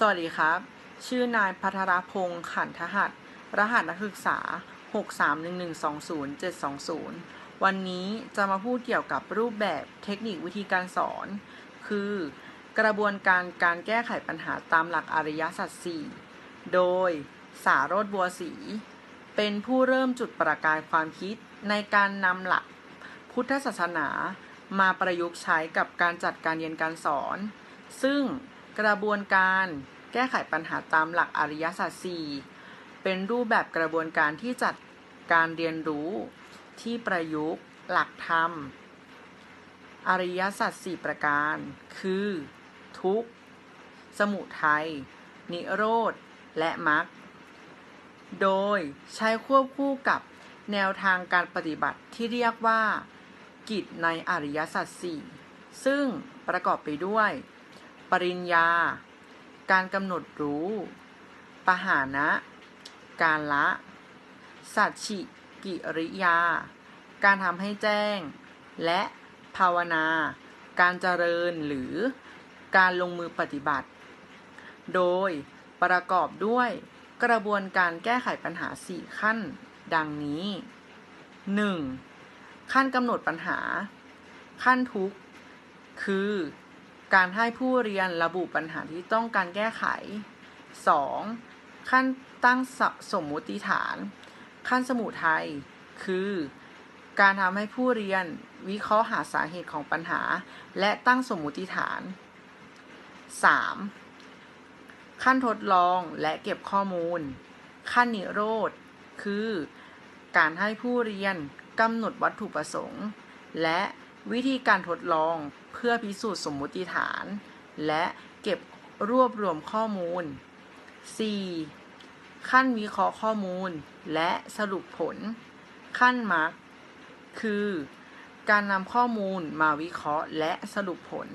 สวัสดีครับ ชื่อนายพัทรพงศ์ขันทหัสรหัสนักศึกษา 631120720 วันนี้จะมาพูดเกี่ยวกับรูปแบบเทคนิควิธีการสอน คือ กระบวนการการแก้ไขปัญหาตามหลักอริยสัจสี่โดยสาโรธบัวศรีเป็นผู้เริ่มจุดประกายความคิดในการนำหลักพุทธศาสนามาประยุกต์ใช้กับการจัดการเรียนการสอน ซึ่ง กระบวนการแก้ไขปัญหาตามหลักอริยสัจสี่เป็นรูปแบบกระบวนการที่จัดการเรียนรู้ที่ประยุกต์ หลักธรรม อริยสัจสี่ประการ คือ ทุกข์ สมุทัย นิโรธ และมรรค โดยใช้ควบคู่กับแนวทางการปฏิบัติที่เรียกว่า กิจในอริยสัจสี่ซึ่งประกอบไปด้วย ริญญา การกำหนดรู้ ปหานะ การละ สัจฉิกิริยา การทำให้แจ้ง และภาวนา การเจริญหรือการลงมือปฏิบัติ โดยประกอบด้วยกระบวนการแก้ไขปัญหา 4 ขั้น ดังนี้ 1. ขั้นกำหนดปัญหา ขั้นทุกข์คือ การให้ผู้เรียนระบุปัญหาที่ต้องการแก้ไข 2. ขั้นตั้งสสมมุติฐาน ขั้นสมุทัยคือ การทำให้ผู้เรียนวิเคราะห์หาสาเหตุของปัญหา และตั้งสมมุติฐาน 3. ขั้นทดลองและเก็บข้อมูล ขั้นนิโรธ คือ การให้ผู้เรียนกำหนดวัตถุประสงค์ และ วิธีการทดลองเพื่อพิสูจน์สมมุติฐาน และเก็บรวบรวมข้อมูล 4. ขั้นวิเคราะห์ข้อมูล และสรุปผล ขั้นมาร์กคือ การนำข้อมูลมาวิเคราะห์และสรุปผล